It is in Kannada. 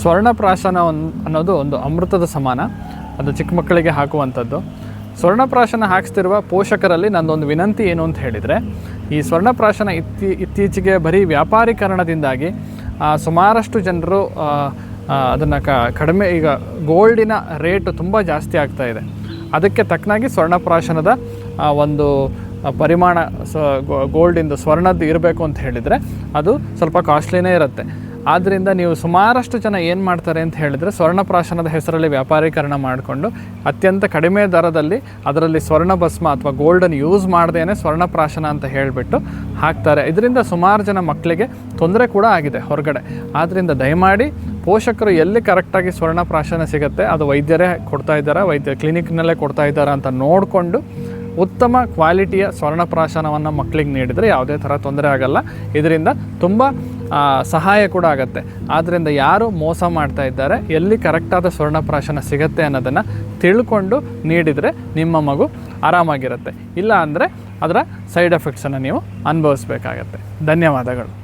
ಸ್ವರ್ಣಪ್ರಾಶನ ಒನ್, ಅನ್ನೋದು ಒಂದು ಅಮೃತದ ಸಮಾನ. ಅದು ಚಿಕ್ಕ ಮಕ್ಕಳಿಗೆ ಹಾಕುವಂಥದ್ದು. ಸ್ವರ್ಣಪ್ರಾಶನ ಹಾಕಿಸ್ತಿರುವ ಪೋಷಕರಲ್ಲಿ ನಂದೊಂದು ವಿನಂತಿ ಏನು ಅಂತ ಹೇಳಿದರೆ, ಈ ಸ್ವರ್ಣಪ್ರಾಶನ ಇತ್ತಿ, ಇತ್ತೀಚೆಗೆ ಬರೀ ವ್ಯಾಪಾರೀಕರಣದಿಂದಾಗಿ ಸುಮಾರಷ್ಟು ಜನರು ಅದನ್ನು ಕ, ಕಡಿಮೆ, ಈಗ ಗೋಲ್ಡಿನ ರೇಟು ತುಂಬ ಜಾಸ್ತಿ ಆಗ್ತಾ ಇದೆ. ಅದಕ್ಕೆ ತಕ್ಕನಾಗಿ ಸ್ವರ್ಣಪ್ರಾಶನದ ಒಂದು ಪರಿಮಾಣ ಸ ಗೋಲ್ಡಿಂದು ಸ್ವರ್ಣದ್ದು ಇರಬೇಕು ಅಂತ ಹೇಳಿದರೆ, ಅದು ಸ್ವಲ್ಪ ಕಾಸ್ಟ್ಲಿನೇ ಇರುತ್ತೆ. ಆದ್ದರಿಂದ ನೀವು ಸುಮಾರಷ್ಟು ಜನ ಏನು ಮಾಡ್ತಾರೆ ಅಂತ ಹೇಳಿದರೆ ಸ್ವರ್ಣಪ್ರಾಶನದ ಹೆಸರಲ್ಲಿ ವ್ಯಾಪಾರೀಕರಣ ಮಾಡಿಕೊಂಡು ಅತ್ಯಂತ ಕಡಿಮೆ ದರದಲ್ಲಿ ಅದರಲ್ಲಿ ಸ್ವರ್ಣ ಭಸ್ಮ ಅಥವಾ ಗೋಲ್ಡನ್ ಯೂಸ್ ಮಾಡ್ದೇನೆ ಸ್ವರ್ಣಪ್ರಾಶನ ಅಂತ ಹೇಳಿಬಿಟ್ಟು ಹಾಕ್ತಾರೆ. ಇದರಿಂದ ಸುಮಾರು ಜನ ಮಕ್ಕಳಿಗೆ ತೊಂದರೆ ಕೂಡ ಆಗಿದೆ ಹೊರಗಡೆ. ಆದ್ದರಿಂದ ದಯಮಾಡಿ ಪೋಷಕರು ಎಲ್ಲಿ ಕರೆಕ್ಟಾಗಿ ಸ್ವರ್ಣಪ್ರಾಶನ ಸಿಗುತ್ತೆ, ಅದು ವೈದ್ಯರೇ ಕೊಡ್ತಾ ಇದ್ದಾರೆ, ವೈದ್ಯ ಕ್ಲಿನಿಕ್ನಲ್ಲೇ ಕೊಡ್ತಾ ಇದ್ದಾರೆ ಅಂತ ನೋಡಿಕೊಂಡು ಉತ್ತಮ ಕ್ವಾಲಿಟಿಯ ಸ್ವರ್ಣಪ್ರಾಶನವನ್ನು ಮಕ್ಕಳಿಗೆ ನೀಡಿದರೆ ಯಾವುದೇ ಥರ ತೊಂದರೆ ಆಗಲ್ಲ. ಇದರಿಂದ ತುಂಬ ಸಹಾಯ ಕೂಡ ಆಗುತ್ತೆ. ಆದ್ದರಿಂದ ಯಾರು ಮೋಸ ಮಾಡ್ತಾ ಇದ್ದಾರೆ, ಎಲ್ಲಿ ಕರೆಕ್ಟಾದ ಸ್ವರ್ಣಪ್ರಾಶನ ಸಿಗುತ್ತೆ ಅನ್ನೋದನ್ನು ತಿಳ್ಕೊಂಡು ನೀಡಿದರೆ ನಿಮ್ಮ ಮಗು ಆರಾಮಾಗಿರುತ್ತೆ. ಇಲ್ಲ ಅಂದರೆ ಅದರ ಸೈಡ್ ಎಫೆಕ್ಟ್ಸನ್ನು ನೀವು ಅನುಭವಿಸ್ಬೇಕಾಗತ್ತೆ. ಧನ್ಯವಾದಗಳು.